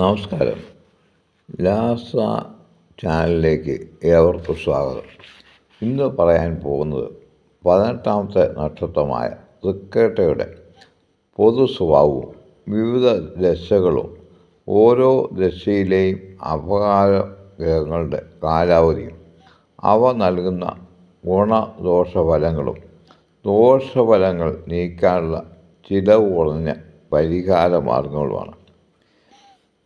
നമസ്കാരം. ലാസ ചാനലിലേക്ക് ഏവർക്കും സ്വാഗതം. ഇന്ന് പറയാൻ പോകുന്നത് പതിനെട്ടാമത്തെ നക്ഷത്രമായ തൃക്കേട്ടയുടെ പൊതു സ്വഭാവവും വിവിധ ദശകളും ഓരോ ദശയിലെയും അപകാര ഗ്രഹങ്ങളുടെ കാലാവധിയും അവ നൽകുന്ന ഗുണദോഷഫലങ്ങളും ദോഷഫലങ്ങൾ നീക്കാനുള്ള ചിലവ് കുറഞ്ഞ പരിഹാര മാർഗങ്ങളുമാണ്.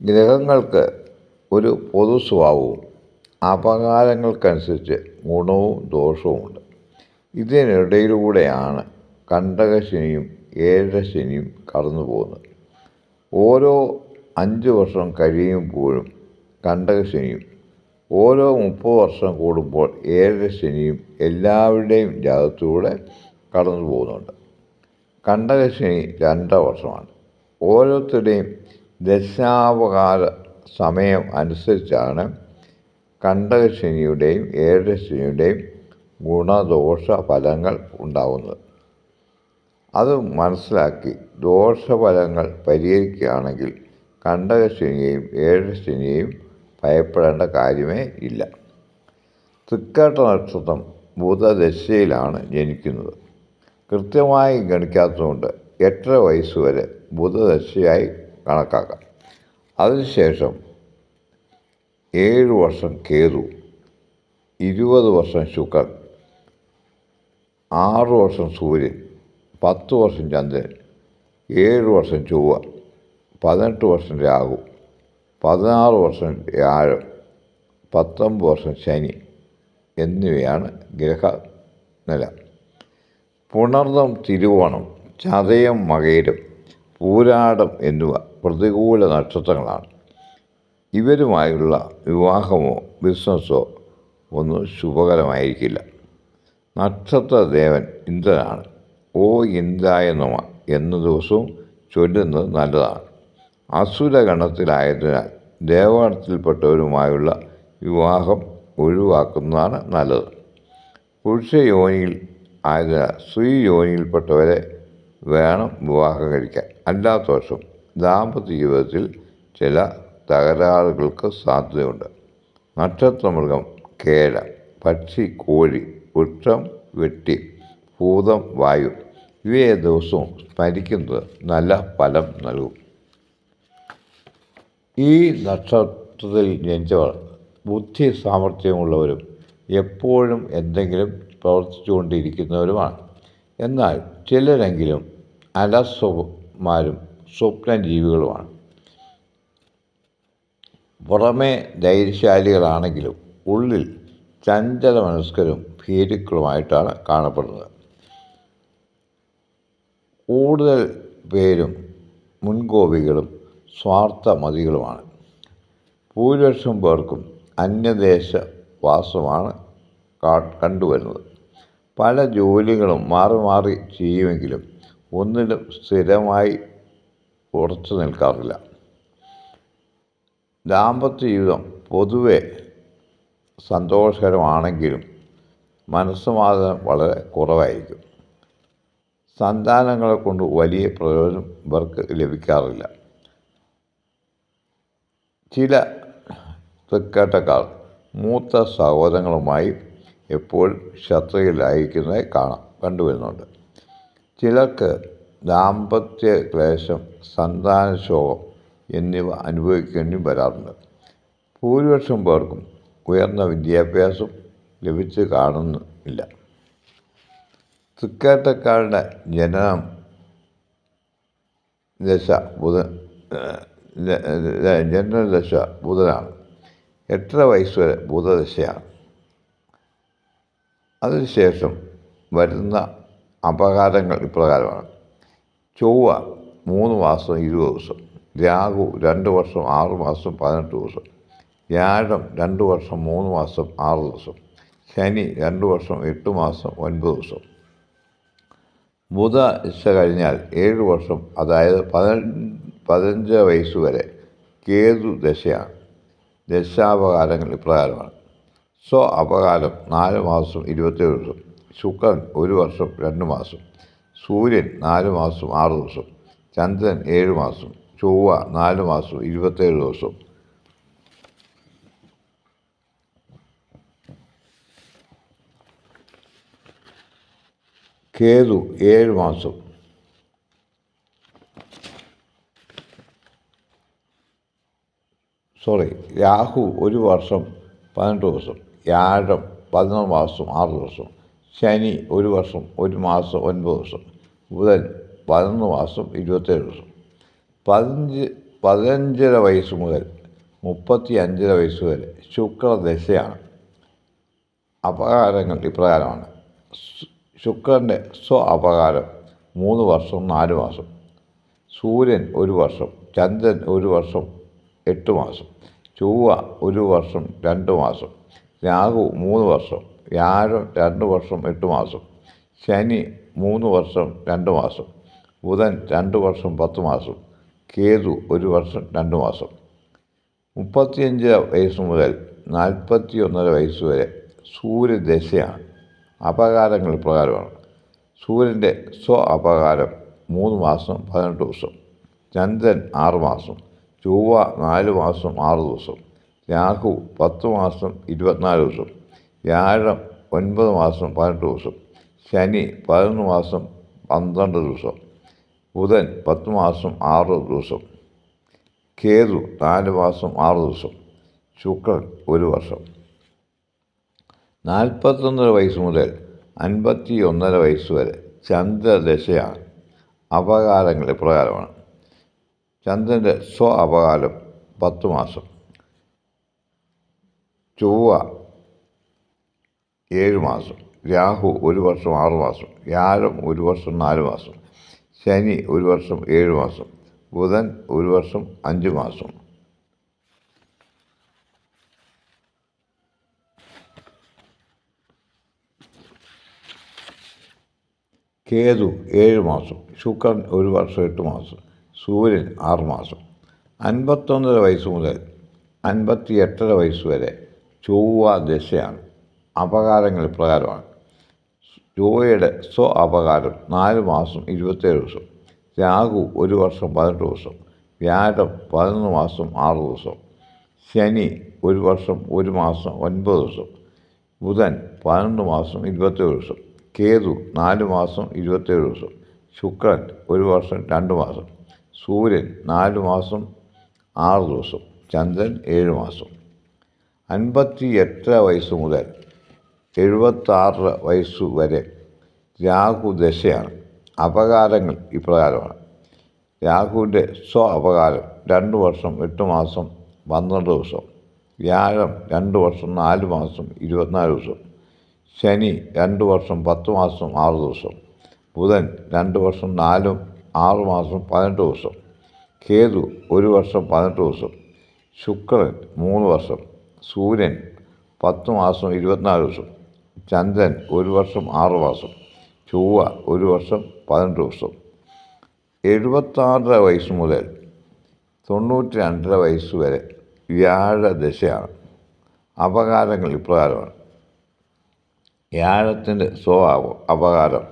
ഗ്രഹങ്ങൾക്ക് ഒരു പൊതു സ്വഭാവവും അപകാരങ്ങൾക്കനുസരിച്ച് ഗുണവും ദോഷവുമുണ്ട്. ഇതിനിടയിലൂടെയാണ് കണ്ടകശനിയും ഏഴശനിയും കടന്നു പോകുന്നത് ഓരോ അഞ്ച് വർഷം കഴിയുമ്പോഴും കണ്ടകശനിയും ഓരോ മുപ്പത് വർഷം കൂടുമ്പോൾ ഏഴശനിയും എല്ലാവരുടെയും ജാതത്തിലൂടെ കടന്നു പോകുന്നുണ്ട് കണ്ടകശനി രണ്ടര വർഷമാണ്. ഓരോരുത്തരുടെയും ദശാവകാല സമയം അനുസരിച്ചാണ് കണ്ടകശനിയുടെയും ഏഴശനിയുടെയും ഗുണദോഷ ഫലങ്ങൾ ഉണ്ടാവുന്നത്. അത് മനസ്സിലാക്കി ദോഷഫലങ്ങൾ പരിഹരിക്കുകയാണെങ്കിൽ കണ്ടകശനിയെയും ഏഴശനിയെയും ഭയപ്പെടേണ്ട കാര്യമേ ഇല്ല. തൃക്കാട്ട നക്ഷത്രം ബുധദശയിലാണ് ജനിക്കുന്നത്. കൃത്യമായി ഗണിക്കാത്തതുകൊണ്ട് എട്ടര വയസ്സുവരെ ബുധദശയായി കണക്കാക്കാം. അതിനുശേഷം ഏഴ് വർഷം കേതു ഇരുപത് വർഷം ശുക്രൻ ആറ് വർഷം സൂര്യൻ പത്ത് വർഷം ചന്ദ്രൻ ഏഴ് വർഷം ചൊവ്വ പതിനെട്ട് വർഷം രാഹു പതിനാറ് വർഷം വ്യാഴം പത്തൊമ്പത് വർഷം ശനി എന്നിവയാണ് ഗ്രഹ നില പുണർന്നം തിരുവോണം ചതയം മകയിരം പൂരാടം എന്നിവ പ്രതികൂല നക്ഷത്രങ്ങളാണ്. ഇവരുമായുള്ള വിവാഹമോ ബിസിനസ്സോ ഒന്നും ശുഭകരമായിരിക്കില്ല. നക്ഷത്രദേവൻ ഇന്ദ്രനാണ്. ഓ ഇന്ദ്രായ നമ എന്ന ദിവസവും ചൊല്ലുന്നത് നല്ലതാണ്. അസുരഗണത്തിലായതിനാൽ ദേവഗണത്തിൽപ്പെട്ടവരുമായുള്ള വിവാഹം ഒഴിവാക്കുന്നതാണ് നല്ലത്. പുരുഷ യോനിയിൽ ആയതിനാൽ സ്ത്രീ യോനിയിൽപ്പെട്ടവരെ വേണം വിവാഹം കഴിക്കാൻ. അല്ലാത്ത പക്ഷം ദാമ്പത്യ ജീവിതത്തിൽ ചില തകരാറുകൾക്ക് സാധ്യതയുണ്ട്. നക്ഷത്രമൃഗം കേഴ പക്ഷി കോഴി വൃക്ഷം വെട്ടി ഭൂതം വായു ഇവയെ ദിവസവും സ്മരിക്കുന്നത് നല്ല ഫലം നൽകും. ഈ നക്ഷത്രത്തിൽ ജനിച്ചവർ ബുദ്ധി സാമർഥ്യമുള്ളവരും എപ്പോഴും എന്തെങ്കിലും പ്രവർത്തിച്ചുകൊണ്ടിരിക്കുന്നവരുമാണ്. എന്നാൽ ചിലരെങ്കിലും അലസ്വമാരും സ്വപ്നജീവികളുമാണ് പുറമേ ധൈര്യശാലികളാണെങ്കിലും ഉള്ളിൽ ചഞ്ചല മനസ്കരും ഭീരുക്കളുമായിട്ടാണ് കാണപ്പെടുന്നത്. കൂടുതൽ പേരും മുൻകോപികളും സ്വാർത്ഥ മതികളുമാണ് ഭൂരിപക്ഷം പേർക്കും അന്യദേശ വാസമാണ് കണ്ടുവരുന്നത്. പല ജോലികളും മാറി മാറി ചെയ്യുമെങ്കിലും ഒന്നിലും സ്ഥിരമായി ഉറച്ചു നിൽക്കാറില്ല. ദാമ്പത്യ ജീവിതം പൊതുവെ സന്തോഷകരമാണെങ്കിലും മനസ്സുമാധാനം വളരെ കുറവായിരിക്കും. സന്താനങ്ങളെ കൊണ്ട് വലിയ പ്രയോജനം ഇവർക്ക് ലഭിക്കാറില്ല. ചില തൃക്കേട്ടക്കാർ മൂത്ത സഹോദരങ്ങളുമായി എപ്പോഴും ശത്രുയിലായിരിക്കുന്നതായി കാണാം കണ്ടുവരുന്നുണ്ട്. ചിലർക്ക് ദാമ്പത്യ ക്ലേശം സന്താനശോകം എന്നിവ അനുഭവിക്കേണ്ടി വരാറുണ്ട്. ഭൂരിപക്ഷം പേർക്കും ഉയർന്ന വിദ്യാഭ്യാസം ലഭിച്ച് കാണുന്നില്ല. തൃക്കേട്ടക്കാരുടെ ജനനം ദശ ബുധ ജനനദശ ബുധനാണ്. എട്ടര വയസ്സ് വരെ ബുധദശയാണ്. അതിനുശേഷം വരുന്ന അപകാരങ്ങൾ ഇപ്രകാരമാണ്. ചൊവ്വ മൂന്ന് മാസം ഇരുപത് ദിവസം രാഹു രണ്ട് വർഷം ആറ് മാസം പതിനെട്ട് ദിവസം വ്യാഴം രണ്ട് വർഷം മൂന്ന് മാസം ആറ് ദിവസം ശനി രണ്ട് വർഷം എട്ട് മാസം ഒൻപത് ദിവസം. ബുധ ഇച്ച കഴിഞ്ഞാൽ ഏഴ് വർഷം അതായത് പതിനഞ്ച് വയസ്സ് വരെ കേതു ദശയാണ്. ദശാപകാരങ്ങൾ ഇപ്രകാരമാണ്. സ്വ അപകാരം നാല് മാസം ഇരുപത്തേഴ് ദിവസം ശുക്രൻ ഒരു വർഷം രണ്ട് മാസം. സൂര്യൻ നാല് മാസം ആറ് ദിവസം. ചന്ദ്രൻ ഏഴ് മാസം. ചൊവ്വ നാല് മാസം ഇരുപത്തേഴ് ദിവസം. കേതു ഏഴ് മാസം. സോറി രാഹു ഒരു വർഷം പതിനെട്ട് ദിവസം. വ്യാഴം പതിനൊന്ന് മാസം ആറ് ദിവസം. ശനി ഒരു വർഷം ഒരു മാസം ഒൻപത് ദിവസം ബുധൻ പതിനൊന്ന് മാസം ഇരുപത്തേഴ് ദിവസം. പതിനഞ്ച് പതിനഞ്ചര വയസ്സ് മുതൽ മുപ്പത്തി അഞ്ചര വയസ്സ് വരെ ശുക്രദശയാണ്. അപകാരങ്ങൾ ഇപ്രകാരമാണ്. ശുക്രന്റെ സ്വ അപകാരം മൂന്ന് വർഷം നാല് മാസം. സൂര്യൻ ഒരു വർഷം ചന്ദ്രൻ ഒരു വർഷം എട്ട് മാസം. ചൊവ്വ ഒരു വർഷം രണ്ട് മാസം. രാഹു മൂന്ന് വർഷം വ്യാഴം രണ്ട് വർഷം എട്ട് മാസം. ശനി മൂന്ന് വർഷം രണ്ട് മാസം. ബുധൻ രണ്ട് വർഷം പത്ത് മാസം. കേതു ഒരു വർഷം രണ്ട് മാസം. മുപ്പത്തിയഞ്ച് വയസ്സ് മുതൽ നാൽപ്പത്തി ഒന്നര വയസ്സ് വരെ സൂര്യദശയാണ്. അപകാരങ്ങൾ പ്രകാരമാണ്. സൂര്യന്റെ സ്വ അപകാരം മൂന്ന് മാസം പതിനെട്ട് ദിവസം. ചന്ദ്രൻ ആറ് മാസം. ചൊവ്വ നാല് മാസം ആറ് ദിവസം. രാഹു പത്ത് മാസം ഇരുപത്തിനാല് ദിവസം. വ്യാഴം ഒൻപത് മാസം പതിനെട്ട് ദിവസം. ശനി പതിനൊന്ന് മാസം പന്ത്രണ്ട് ദിവസം. ബുധൻ പത്ത് മാസം ആറ് ദിവസം. കേതു നാല് മാസം ആറ് ദിവസം. ശുക്രൻ ഒരു വർഷം. നാൽപ്പത്തൊന്നര വയസ്സ് മുതൽ അൻപത്തി ഒന്നര വയസ്സ് വരെ ചന്ദ്രദശയാണ് അപകാലങ്ങൾ ഇപ്രകാരമാണ് ചന്ദ്രന്റെ സ്വ അപകാലം പത്ത് മാസം. ചൊവ്വ ഏഴ് മാസം. രാഹു ഒരു വർഷം ആറ് മാസം. വ്യാഴം ഒരു വർഷം നാല് മാസം. ശനി ഒരു വർഷം ഏഴ് മാസം. ബുധൻ ഒരു വർഷം അഞ്ച് മാസം. കേതു ഏഴ് മാസം. ശുക്രൻ ഒരു വർഷം എട്ട് മാസം. സൂര്യൻ ആറ് മാസം. അൻപത്തൊന്നര വയസ്സ് മുതൽ അൻപത്തി എട്ടര വയസ്സ് വരെ ചൊവ്വ ദശയാണ്. അപകാരങ്ങൾ ഇപ്രകാരമാണ്. ചൊവ്വയുടെ സ്വ അപകാരം നാല് മാസം ഇരുപത്തേഴ് ദിവസം. രാഹു ഒരു വർഷം പതിനെട്ട് ദിവസം. വ്യാഴം പതിനൊന്ന് മാസം ആറ് ദിവസം. ശനി ഒരു വർഷം ഒരു മാസം ഒൻപത് ദിവസം. ബുധൻ പതിനൊന്ന് മാസം ഇരുപത്തേഴ് ദിവസം. കേതു നാല് മാസം ഇരുപത്തേഴ് ദിവസം. ശുക്രൻ ഒരു വർഷം രണ്ട് മാസം. സൂര്യൻ നാല് മാസം ആറ് ദിവസം. ചന്ദ്രൻ ഏഴ് മാസം. അൻപത്തി എട്ട് വയസ്സ് മുതൽ എഴുപത്താറ് വയസ്സ് വരെ രാഹു ദശയാണ് അപകാരങ്ങൾ ഇപ്രകാരമാണ്. രാഹുവിന്റെ സ്വ അപകാരം രണ്ട് വർഷം എട്ട് മാസം പന്ത്രണ്ട് ദിവസം വ്യാഴം രണ്ട് വർഷം നാല് മാസം ഇരുപത്തിനാല് ദിവസം ശനി രണ്ട് വർഷം പത്ത് മാസം ആറ് ദിവസം ബുധൻ രണ്ട് വർഷം നാലും ആറ് മാസം പതിനെട്ട് ദിവസം കേതു ഒരു വർഷം പതിനെട്ട് ദിവസം ശുക്രൻ മൂന്ന് വർഷം സൂര്യൻ പത്ത് മാസം ഇരുപത്തിനാല് ദിവസം ചന്ദ്രൻ ഒരു വർഷം ആറ് മാസം ചൊവ്വ ഒരു വർഷം പതിനെട്ട് ദിവസം. എഴുപത്താറര വയസ്സ് മുതൽ തൊണ്ണൂറ്റി രണ്ടര വയസ്സ് വരെ വ്യാഴ ദശയാണ് അപകാരങ്ങൾ ഇപ്രകാരമാണ്. വ്യാഴത്തിന്റെ സ്വഭാവം അപകാരം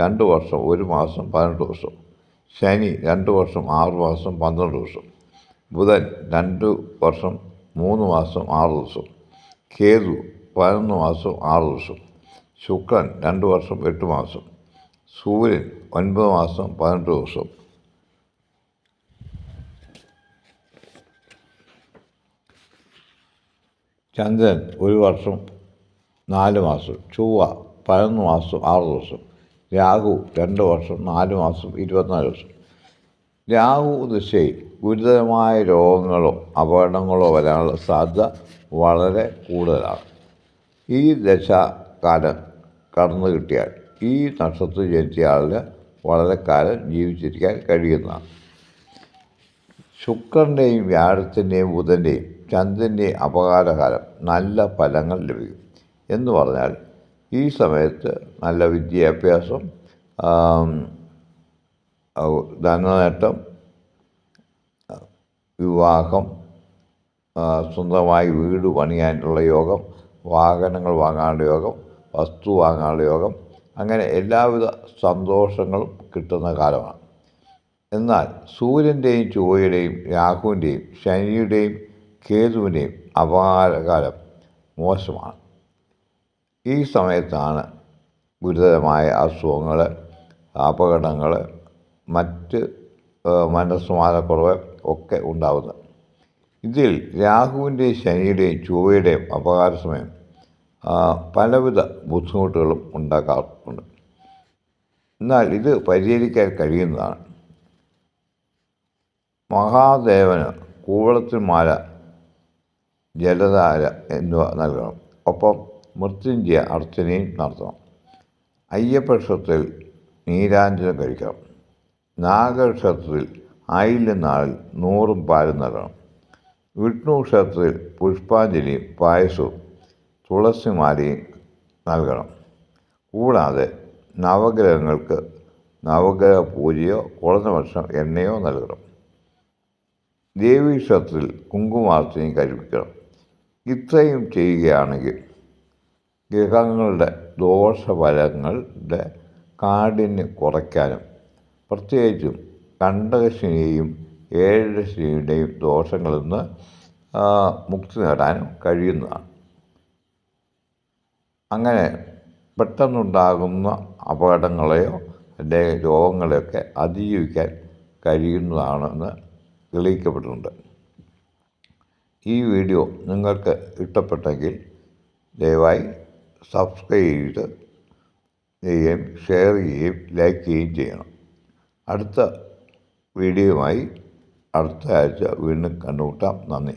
രണ്ട് വർഷം ഒരു മാസം പതിനെട്ട് ദിവസം. ശനി രണ്ട് വർഷം ആറ് മാസം പന്ത്രണ്ട് ദിവസം. ബുധൻ രണ്ട് വർഷം മൂന്ന് മാസം ആറ് ദിവസം. കേതു പതിനൊന്ന് മാസം ആറ് ദിവസം. ശുക്രൻ രണ്ട് വർഷം എട്ട് മാസം. സൂര്യൻ ഒൻപത് മാസം പതിനെട്ട് ദിവസം. ചന്ദ്രൻ ഒരു വർഷം നാല് മാസം. ചൊവ്വ പതിനൊന്ന് മാസം ആറ് ദിവസം. രാഹു രണ്ട് വർഷം നാല് മാസം ഇരുപത്തിനാല് ദിവസം. രാഹു ദിശയിൽ ഗുരുതരമായ രോഗങ്ങളോ അപകടങ്ങളോ വരാനുള്ള സാധ്യത വളരെ കൂടുതലാണ്. ഈ ദശാകാലം കടന്നു കിട്ടിയാൽ ഈ നക്ഷത്രത്തിൽ ജനിച്ച ആളിന് വളരെ കാലം ജീവിച്ചിരിക്കാൻ കഴിയുന്നതാണ്. ശുക്രന്റെയും വ്യാഴത്തിന്റെയും ബുധന്റെയും ചന്ദ്രന്റെയും അപകാരകാലം നല്ല ഫലങ്ങൾ ലഭിക്കും എന്ന് പറഞ്ഞാൽ ഈ സമയത്ത് നല്ല വിദ്യാഭ്യാസം ധനനേട്ടം വിവാഹം സ്വന്തമായി വീട് പണിയാനുള്ള യോഗം വാഹനങ്ങൾ വാങ്ങാനുള്ള യോഗം വസ്തു വാങ്ങാനുള്ള യോഗം. അങ്ങനെ എല്ലാവിധ സന്തോഷങ്ങളും കിട്ടുന്ന കാലമാണ്. എന്നാൽ സൂര്യന്റെയും ചൊവ്വയുടെയും രാഹുവിന്റെയും ശനിയുടെയും കേതുവിന്റെയും അപകാരകാലം മോശമാണ്. ഈ സമയത്താണ് ഗുരുതരമായ അസുഖങ്ങൾ അപകടങ്ങൾ മറ്റ് മനസ്സുമാനക്കുറവ് ഒക്കെ ഉണ്ടാകുന്നത് ഇതിൽ രാഹുവിന്റെയും ശനിയുടെയും ചൊവ്വയുടെയും അപകാര സമയം പലവിധ ബുദ്ധിമുട്ടുകളും ഉണ്ടാക്കാറുണ്ട്. എന്നാൽ ഇത് പരിഹരിക്കാൻ കഴിയുന്നതാണ്. മഹാദേവന് കൂവളത്തിന്മാല ജലധാര എന്നിവ നൽകണം. ഒപ്പം മൃത്യുഞ്ജയ അർച്ചനയും നടത്തണം. അയ്യപ്പക്ഷത്തിൽ നീരാഞ്ജനം കഴിക്കണം. നാഗക്ഷത്രത്തിൽ ആയില്യം നാളിൽ നൂറും പാലും നൽകണം. വിഷ്ണു ക്ഷേത്രത്തിൽ പുഷ്പാഞ്ജലിയും പായസവും തുളസിമാലയും നൽകണം. കൂടാതെ നവഗ്രഹങ്ങൾക്ക് നവഗ്രഹ പൂജയോ കുറഞ്ഞ വർഷം എണ്ണയോ നൽകണം. ദേവീക്ഷേത്രത്തിൽ കുങ്കുമാർച്ചനയും കഴിപ്പിക്കണം. ഇത്രയും ചെയ്യുകയാണെങ്കിൽ ഗ്രഹങ്ങളുടെ ദോഷഫലങ്ങളുടെ കാഠിന്യം കുറയ്ക്കാനും പ്രത്യേകിച്ചും കണ്ടകശനിയെയും ഏഴരശനിയുടെയും ദോഷങ്ങളിൽ നിന്ന് മുക്തി നേടാനും കഴിയുന്നതാണ്. അങ്ങനെ പെട്ടെന്നുണ്ടാകുന്ന അപകടങ്ങളെയോ അല്ലെങ്കിൽ രോഗങ്ങളെയൊക്കെ അതിജീവിക്കാൻ കഴിയുന്നതാണെന്ന് തെളിയിക്കപ്പെട്ടിട്ടുണ്ട്. ഈ വീഡിയോ നിങ്ങൾക്ക് ഇഷ്ടപ്പെട്ടെങ്കിൽ ദയവായി സബ്സ്ക്രൈബ് ചെയ്ത് ചെയ്യുകയും ഷെയർ ചെയ്യുകയും ലൈക്ക് ചെയ്യുകയും ചെയ്യണം. അടുത്ത വീഡിയോയുമായി അടുത്ത ആഴ്ച വീണ്ടും കണ്ടുമുട്ടാം. നന്ദി.